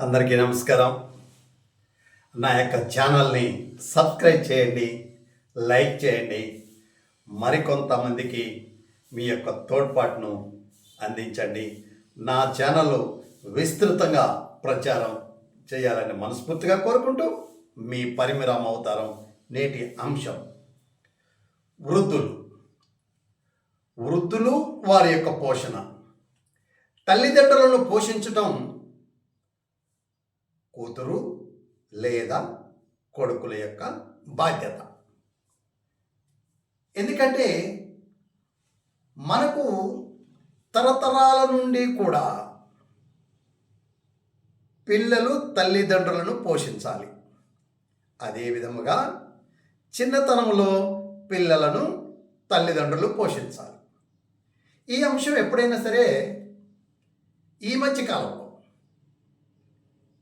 అందరికీ నమస్కారం. నా యొక్క ఛానల్ని సబ్స్క్రైబ్ చేయండి లైక్ చేయండి. మరికొంతమందికి మీ యొక్క తోడ్పాటును అందించండి. నా ఛానల్ విస్తృతంగా ప్రచారం చేయాలని మనస్ఫూర్తిగా కోరుకుంటూ మీ పరిమిరామ అవతారం నేటి అంశం. వృద్ధులు. వృద్ధులు వారి యొక్క పోషణ. తల్లిదండ్రులను పోషించటం కూతురు లేదా కొడుకుల యొక్క బాధ్యత. ఎందుకంటే మనకు తరతరాల నుండి కూడా పిల్లలు తల్లిదండ్రులను పోషించాలి. అదే విధముగా చిన్నతనంలో పిల్లలను తల్లిదండ్రులు పోషించాలి. ఈ అంశం ఎప్పుడైనా సరే ఈ మధ్య కాలంలో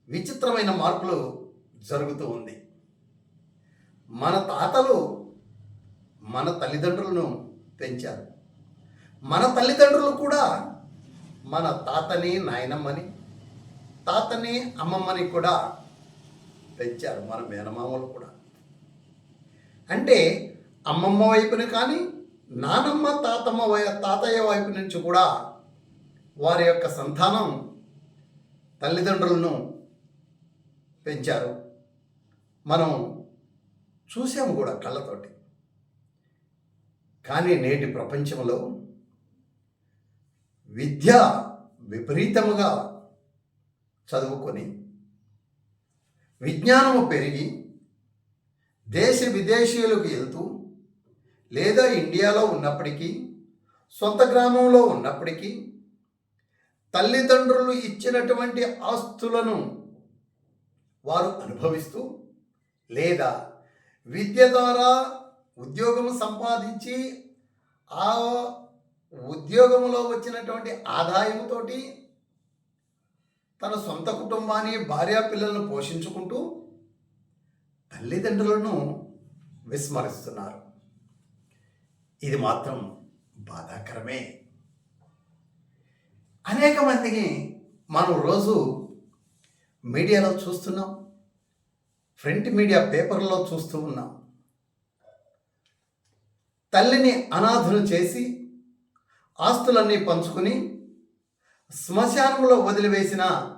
విచిత్రమైన మార్పులు జరుగుతూ ఉంది. మన తాతలు మన తల్లిదండ్రులను పెంచారు. మన తల్లిదండ్రులు కూడా మన తాతని నాయనమ్మని తాతని అమ్మమ్మని కూడా పెంచారు. మన మేనమామలు కూడా. అంటే అమ్మమ్మ వైపున కానీ నానమ్మ తాతమ్మ వై తాతయ్య వైపు నుంచి కూడా వారి యొక్క సంతానం తల్లిదండ్రులను పెంచారు. మనం చూసాము కూడా కళ్ళతోటి. కానీ నేటి ప్రపంచంలో విద్య విపరీతముగా చదువుకొని విజ్ఞానము పెరిగి దేశ విదేశీయులకు వెళ్తూ లేదా ఇండియాలో ఉన్నప్పటికీ సొంత గ్రామంలో ఉన్నప్పటికీ తల్లిదండ్రులు ఇచ్చినటువంటి ఆస్తులను వారు అనుభవిస్తూ లేదా విద్య ద్వారా ఉద్యోగం సంపాదించి ఆ ఉద్యోగంలో వచ్చినటువంటి ఆదాయంతోటి తన సొంత కుటుంబాన్ని భార్యా పిల్లలను పోషించుకుంటూ తల్లిదండ్రులను విస్మరిస్తున్నారు. ఇది మాత్రం బాధాకరమే. అనేక మందికి మనం రోజు మీడియాలో చూస్తున్నాం. ఫ్రంట్ మీడియా పేపర్లో చూస్తూ ఉన్నాం. తల్లిని అనాథను చేసి ఆస్తులన్నీ పంచుకుని శ్మశానంలో వదిలివేసిన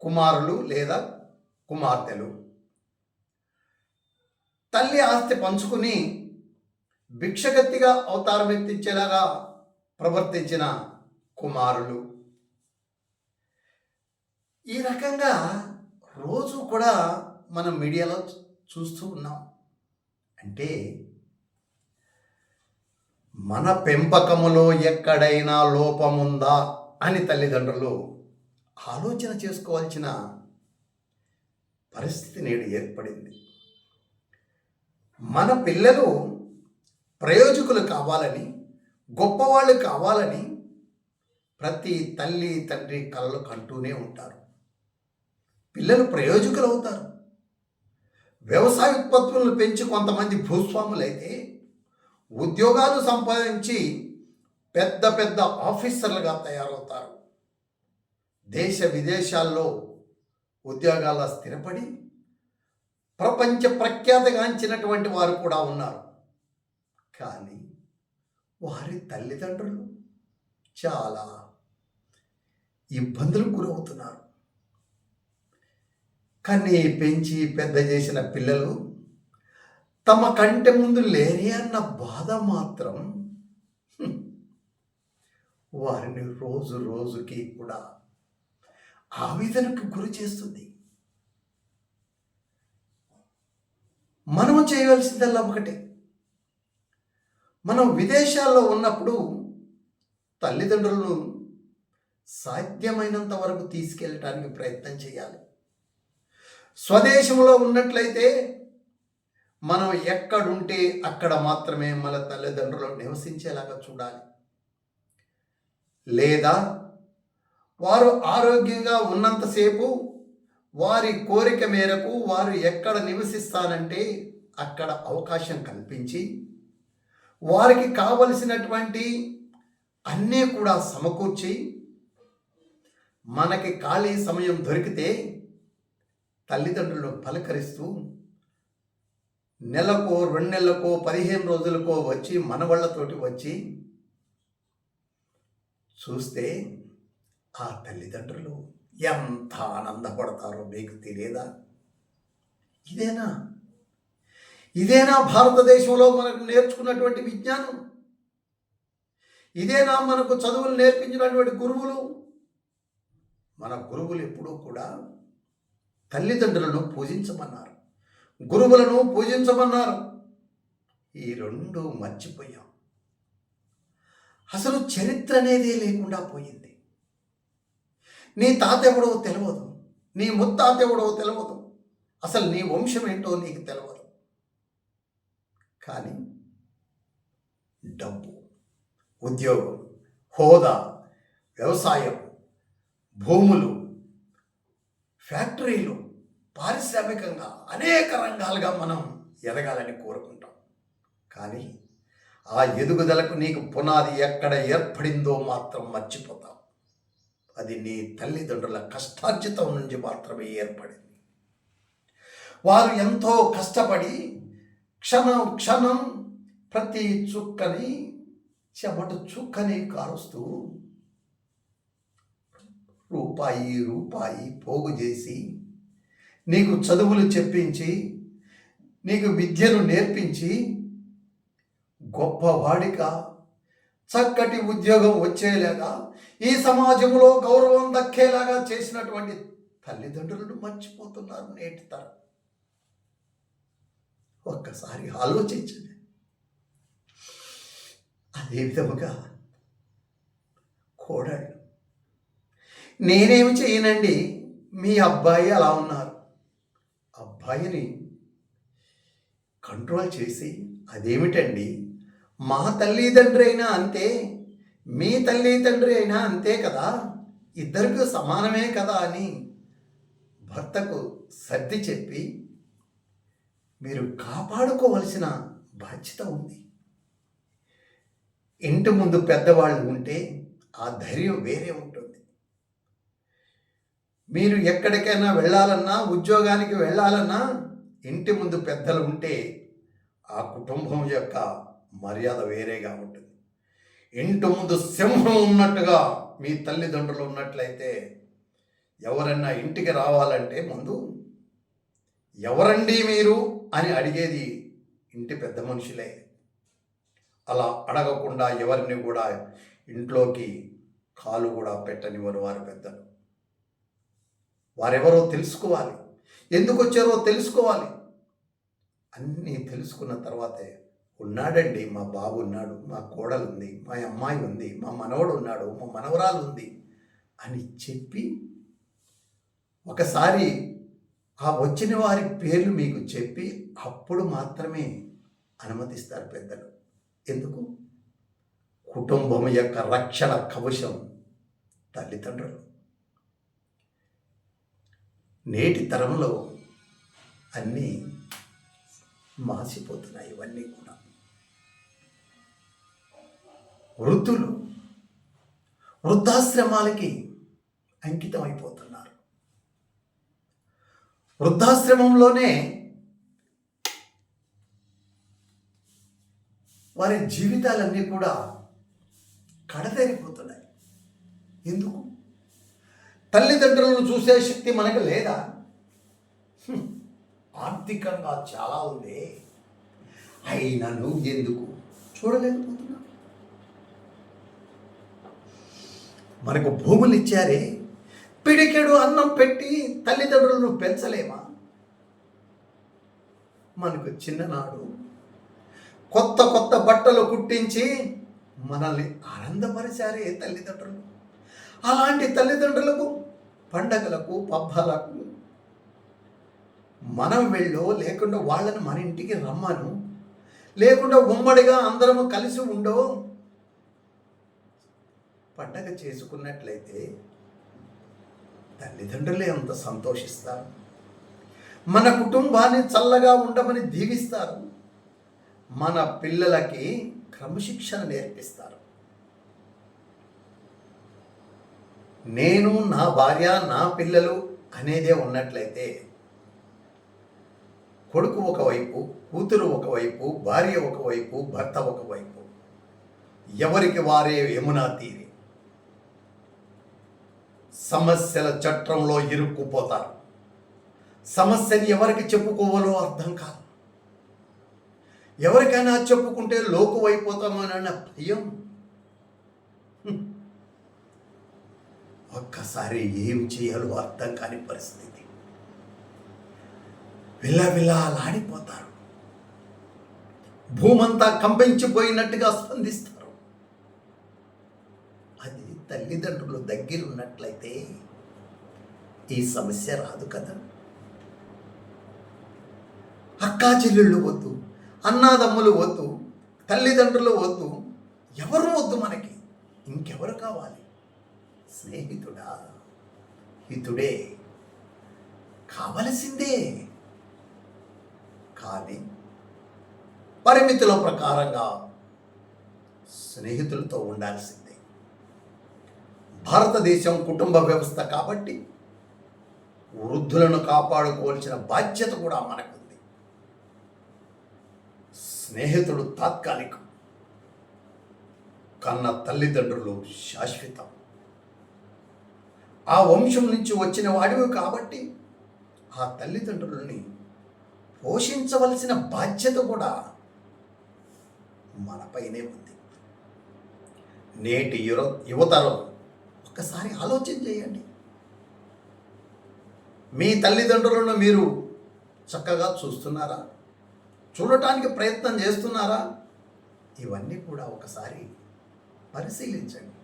కుమారులు లేదా కుమార్తెలు. తల్లి ఆస్తి పంచుకుని భిక్షగత్తిగా అవతారం ఎత్తించేలాగా ప్రవర్తించిన కుమారులు. ఈ రకంగా రోజు కూడా మనం మీడియాలో చూస్తూ ఉన్నాం. అంటే మన పెంపకములో ఎక్కడైనా లోపముందా అని తల్లిదండ్రులు ఆలోచన చేసుకోవాల్సిన పరిస్థితి నేడు ఏర్పడింది. మన పిల్లలు ప్రయోజకులు కావాలని గొప్పవాళ్ళు కావాలని ప్రతి తల్లి తండ్రి కలలు కంటూనే ఉంటారు. పిల్లలు ప్రయోజకులు అవుతారు వ్యవసాయ ఉత్పత్తులను పెంచి కొంతమంది భూస్వాములైతే ఉద్యోగాలు సంపాదించి పెద్ద పెద్ద ఆఫీసర్లుగా తయారవుతారు. దేశ విదేశాల్లో ఉద్యోగాల స్థిరపడి ప్రపంచ ప్రఖ్యాతగాంచినటువంటి వారు కూడా ఉన్నారు. కానీ వారి తల్లిదండ్రులు చాలా ఇబ్బందులకు గురవుతున్నారు. కానీ పెంచి పెద్ద చేసిన పిల్లలు తమ కంటి ముందు లేరే అన్న బాధ మాత్రం వారిని రోజు రోజుకి కూడా ఆవేదనకు గురి చేస్తుంది. మనము చేయవలసిందల్లా ఒకటే. మనం విదేశాల్లో ఉన్నప్పుడు తల్లిదండ్రులను సాధ్యమైనంత వరకు తీసుకెళ్ళటానికి ప్రయత్నం చేయాలి. స్వదేశంలో ఉన్నట్లయితే మనం ఎక్కడుంటే అక్కడ మాత్రమే మన తల్లిదండ్రులు నివసించేలాగా చూడాలి. లేదా వారు ఆరోగ్యంగా ఉన్నంతసేపు వారి కోరిక మేరకు వారు ఎక్కడ నివసిస్తానంటే అక్కడ అవకాశం కల్పించి వారికి కావలసినటువంటి అన్నీ కూడా సమకూర్చి మనకి ఖాళీ సమయం దొరికితే తల్లిదండ్రులను పలకరిస్తూ నెలకో రెండు నెలలకో పదిహేను రోజులకో వచ్చి మనవళ్ళతోటి వచ్చి చూస్తే ఆ తల్లిదండ్రులు ఎంత ఆనందపడతారో మీకు తెలియదా? ఇదేనా? ఇదేనా భారతదేశంలో మనకు నేర్చుకున్నటువంటి విజ్ఞానం? ఇదేనా మనకు చదువులు నేర్పించినటువంటి గురువులు? మన గురువులు ఎప్పుడూ కూడా తల్లిదండ్రులను పూజించమన్నారు. గురువులను పూజించమన్నారు. ఈ రెండు మర్చిపోయాం. అసలు చరిత్ర అనేది లేకుండా పోయింది. నీ తాత ఎవడో తెలియదు నీ ముత్తాత ఎవడో తెలియదు అసలు నీ వంశం ఏంటో నీకు తెలియదు కానీ డబ్బు ఉద్యోగం హోదా వ్యవసాయం భూములు ఫ్యాక్టరీలు పారిశ్రామికంగా అనేక రంగాలుగా మనం ఎదగాలని కోరుకుంటాం. కానీ ఆ ఎదుగుదలకు నీకు పునాది ఎక్కడ ఏర్పడిందో మాత్రం మర్చిపోతాం అది నీ తల్లిదండ్రుల కష్టార్జితం నుంచి మాత్రమే ఏర్పడింది. వారు ఎంతో కష్టపడి క్షణం క్షణం ప్రతి చుక్కని చెమట చుక్కని కారుస్తూ రూపాయి రూపాయి పోగు చేసి నీకు చదువులు చెప్పించి నీకు విద్యను నేర్పించి గొప్పవాడిగా చక్కటి ఉద్యోగం వచ్చేలాగా ఈ సమాజంలో గౌరవం దక్కేలాగా చేసినటువంటి తల్లిదండ్రులను మర్చిపోతున్నారు నేటి తరం. ఒక్కసారి ఆలోచించండి. అదే విధముగా కోడళ్ళు నేనేమి చేయనండి? మీ అబ్బాయి అలా ఉన్నారు. అబ్బాయిని కంట్రోల్ చేసి అదేమిటండి? మా తల్లిదండ్రి అయినా అంతే. మీ తల్లిదండ్రి అయినా అంతే కదా. ఇద్దరికి సమానమే కదా అని భర్తకు సర్ది చెప్పి మీరు కాపాడుకోవలసిన బాధ్యత ఉంది. ఇంటి ముందు పెద్దవాళ్ళు ఉంటే ఆ ధైర్యం వేరే ఉంటుంది. మీరు ఎక్కడికైనా వెళ్ళాలన్నా ఉద్యోగానికి వెళ్ళాలన్నా ఇంటి ముందు పెద్దలు ఉంటే ఆ కుటుంబం యొక్క మర్యాద వేరేగా ఉంటుంది. ఇంటి ముందు సింహం ఉన్నట్టుగా మీ తల్లిదండ్రులు ఉన్నట్లయితే ఎవరన్నా ఇంటికి రావాలంటే ముందు ఎవరండి మీరు అని అడిగేది ఇంటి పెద్ద మనుషులే. అలా అడగకుండా ఎవరిని కూడా ఇంట్లోకి కాలు కూడా పెట్టనివ్వరు వారు పెద్దలు. వారెవరో తెలుసుకోవాలి. ఎందుకు వచ్చారో తెలుసుకోవాలి. అన్నీ తెలుసుకున్న తర్వాతే ఉన్నాడండి మా బాబు ఉన్నాడు మా కోడలు ఉంది మా అమ్మాయి ఉంది మా మనవడు ఉన్నాడు మా మనవరాలు ఉంది అని చెప్పి ఒకసారి ఆ వచ్చిన వారి పేర్లు మీకు చెప్పి అప్పుడు మాత్రమే అనుమతిస్తారు పెద్దలు. ఎందుకు? కుటుంబం యొక్క రక్షణ కవచం తల్లిదండ్రులు. నేటి తరంలో అన్నీ మాసిపోతున్నాయి ఇవన్నీ కూడా. వృద్ధులు వృద్ధాశ్రమాలకి అంకితం అయిపోతున్నారు వృద్ధాశ్రమంలోనే వారి జీవితాలన్నీ కూడా కడతేరిపోతున్నాయి ఎందుకు? తల్లిదండ్రులను చూసే శక్తి మనకు లేదా? ఆర్థికంగా చాలా ఉంది. అయినను ఎందుకు చూడలేకపోతున్నా మనకు భూములు ఇచ్చారే పిడికెడు అన్నం పెట్టి తల్లిదండ్రులను పెంచలేమా? మనకు చిన్ననాడు కొత్త కొత్త బట్టలు కుట్టించి మనల్ని ఆనందపరిచారే తల్లిదండ్రులు. అలాంటి తల్లిదండ్రులకు పండగలకు పబ్బాలకు మనం వెళ్ళో లేకుండా వాళ్ళని మన ఇంటికి రమ్మను. లేకుండా ఉమ్మడిగా అందరము కలిసి ఉండో. పండగ చేసుకున్నట్లయితే తల్లిదండ్రులే అంత సంతోషిస్తారు. మన కుటుంబాన్ని చల్లగా ఉండమని దీవిస్తారు. మన పిల్లలకి క్రమశిక్షణ నేర్పిస్తారు. నేను నా భార్య నా పిల్లలు అనేదే ఉన్నట్లయితే కొడుకు ఒకవైపు కూతురు ఒకవైపు భార్య ఒకవైపు భర్త ఒకవైపు ఎవరికి వారే యమునా తీరి? సమస్యల చట్రంలో ఇరుక్కుపోతారు. సమస్యని ఎవరికి చెప్పుకోవాలో అర్థం కాదు. ఎవరికైనా చెప్పుకుంటే లోకు భయం. ఒక్కసారి ఏం చేయాలో అర్థం కాని పరిస్థితి. విలవిలాలాడిపోతారు భూమంతా కంపించిపోయినట్టుగా స్పందిస్తారు. అది తల్లిదండ్రులు దగ్గర ఉన్నట్లయితే ఈ సమస్య రాదు కదా. అక్కా చెల్లెళ్ళు వద్దు అన్నాదమ్ములు వద్దు తల్లిదండ్రులు వద్దు ఎవరు వద్దు మనకి? ఇంకెవరు కావాలి? స్నేహితుడా హితుడే కావలసిందే కానీ పరిమితుల ప్రకారంగా స్నేహితులతో ఉండాల్సిందే భారతదేశం కుటుంబ వ్యవస్థ కాబట్టి వృద్ధులను కాపాడుకోవాల్సిన బాధ్యత కూడా మనకుంది స్నేహితుడు తాత్కాలికం కన్న తల్లిదండ్రులు శాశ్వతం ఆ వంశం నుంచి వచ్చిన వాడివి కాబట్టి ఆ తల్లిదండ్రులని పోషించవలసిన బాధ్యత కూడా మనపైనే ఉంది. నేటి యువ యువతలో ఒక్కసారి ఆలోచన చేయండి. మీ తల్లిదండ్రులను మీరు చక్కగా చూస్తున్నారా? చూడటానికి ప్రయత్నం చేస్తున్నారా? ఇవన్నీ కూడా ఒకసారి పరిశీలించండి.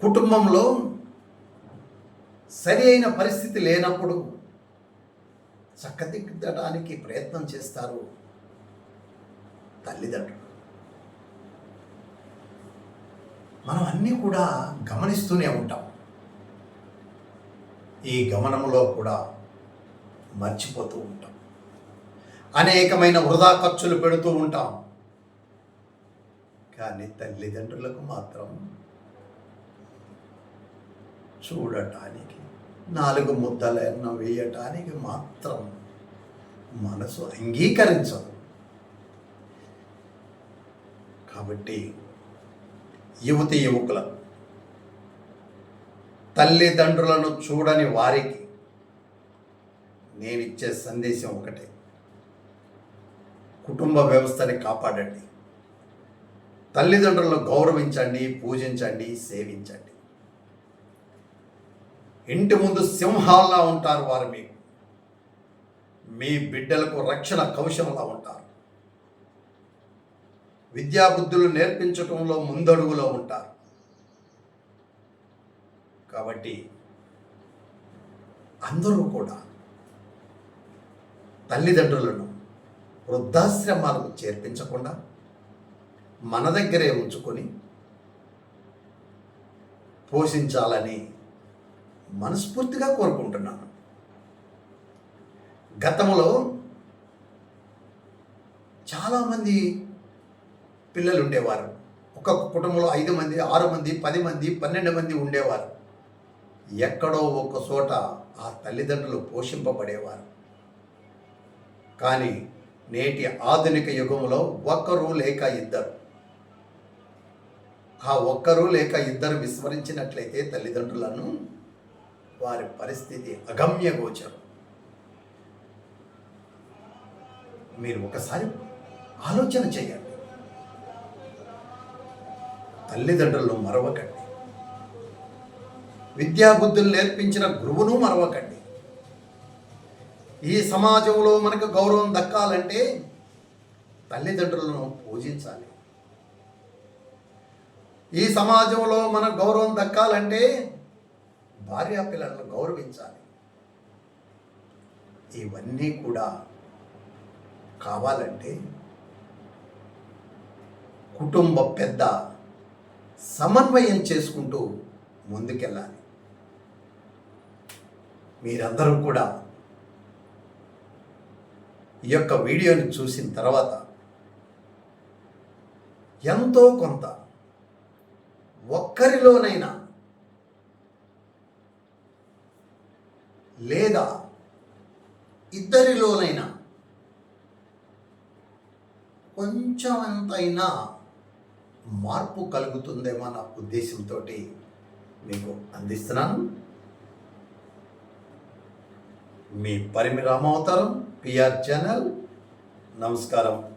కుటుంబంలో సరి అయిన పరిస్థితి లేనప్పుడు చక్కదిద్దడానికి ప్రయత్నం చేస్తారు తల్లిదండ్రులు. మనం అన్నీ కూడా గమనిస్తూనే ఉంటాం. ఈ గమనంలో కూడా మర్చిపోతూ ఉంటాం. అనేకమైన వృధా ఖర్చులు పెడుతూ ఉంటాం. కానీ తల్లిదండ్రులకు మాత్రం చూడటానికి నాలుగు ముద్దలన్న వేయటానికి మాత్రం మనసు అంగీకరించదు. కాబట్టి యువతి యువకుల తల్లిదండ్రులను చూడని వారికి నేనిచ్చే సందేశం ఒకటే. కుటుంబ వ్యవస్థని కాపాడండి. తల్లిదండ్రులను గౌరవించండి పూజించండి సేవించండి. ఇంటి ముందు సింహాల్లా ఉంటారు వారు మీకు. మీ బిడ్డలకు రక్షణ కౌశలంలా ఉంటారు. విద్యాబుద్ధులు నేర్పించటంలో ముందడుగులో ఉంటారు. కాబట్టి అందరూ కూడా తల్లిదండ్రులను వృద్ధాశ్రమాలకు చేర్పించకుండా మన దగ్గరే ఉంచుకొని పోషించాలని మనస్ఫూర్తిగా కోరుకుంటున్నాను గతంలో చాలామంది పిల్లలు ఉండేవారు ఒక కుటుంబంలో ఐదు మంది ఆరు మంది పది మంది పన్నెండు మంది ఉండేవారు. ఎక్కడో ఒక చోట ఆ తల్లిదండ్రులు పోషింపబడేవారు. కానీ నేటి ఆధునిక యుగంలో ఒక్కరు లేక ఇద్దరు. ఆ ఒక్కరు లేక ఇద్దరు విస్మరించినట్లయితే తల్లిదండ్రులను వారి పరిస్థితి అగమ్య గోచరం మీరు ఒకసారి ఆలోచన చేయండి. తల్లిదండ్రులను మరవకండి. విద్యాబుద్ధులు నేర్పించిన గురువును మరవకండి. ఈ సమాజంలో మనకు గౌరవం దక్కాలంటే తల్లిదండ్రులను పూజించాలి. ఈ సమాజంలో మనకు గౌరవం దక్కాలంటే భార్యా పిల్లలను గౌరవించాలి. ఇవన్నీ కూడా కావాలంటే కుటుంబ పెద్ద సమన్వయం చేసుకుంటూ ముందుకెళ్ళాలి. మీరందరూ కూడా ఈ యొక్క వీడియోని చూసిన తర్వాత ఎంతో కొంత ఒక్కరిలోనైనా లేదా ఇద్దరిలోనైనా కొంచెం ఎంతైనా మార్పు కలుగుతుందేమో నా ఉద్దేశంతో మీకు అందిస్తున్నాను. మీ పరిమి రామావతారం పిఆర్ ఛానల్. నమస్కారం.